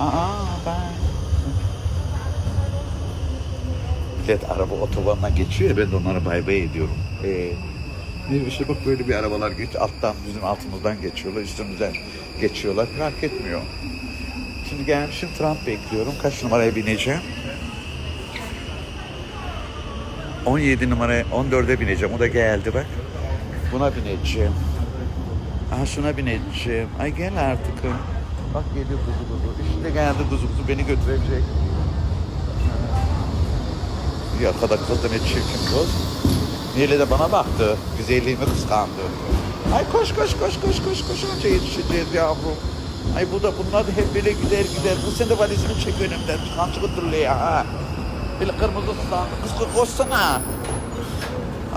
Aa ben. Millet araba otobandan geçiyor ya ben de onlara bay bay ediyorum. Ee, bir işte bak böyle bir arabalar geç alttan bizim altımızdan geçiyorlar üstümüzden geçiyorlar fark etmiyor. Şimdi gelmişim Trump bekliyorum. Kaç numaraya bineceğim? 17 numaraya 14'e bineceğim. O da geldi bak. Buna bineceğim. Aha şuna bineceğim. Ay gel artık. Bak geliyor kuzu kuzu. İşte geldi kuzu kuzu beni götürecek. Ya kadar kız da ne çirkin kız. Nile de bana baktı. Güzelliğimi kıskandı. Ay koş koş koş koş koş koş önce yetişeceğiz yavrum. Ay bu da bunlar da hep böyle gider gider. Kız sen de valizini çek önümden. Çıkan çıkıntırlı ya ha. Böyle kırmızı. Kız kız koşsana.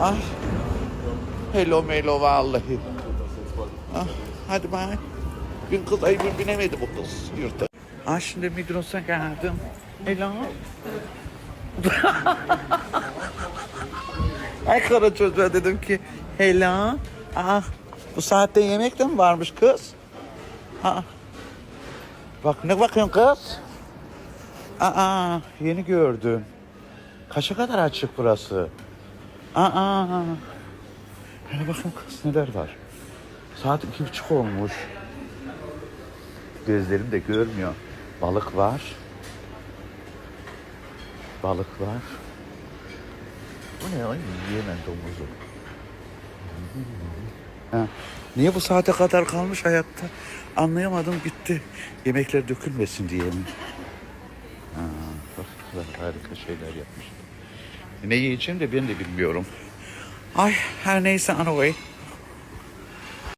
Ay. Hello melo vallahi. Ah, hadi bay. Bir kız ay bir binemedi bu kız yurtta. Ah şimdi Migros'a geldim. Hello. Ay kara çocuğa dedim ki hello. Ah bu saatte yemek de mi varmış kız? Aa. Bak ne bakıyorsun kız? Aa yeni gördüm. Kaça kadar açık burası? Aa. Hele bakın kız neler var. Saat iki buçuk olmuş. Gözlerim de görmüyor. Balık var. Balık var. Bu ne ay yiyemem domuzu. Ha. Niye bu saate kadar kalmış hayatta? Anlayamadım gitti. Yemekler dökülmesin diye mi? Ha, bak harika şeyler yapmış. Ne yiyeceğim de ben de bilmiyorum. Ay her neyse anyway.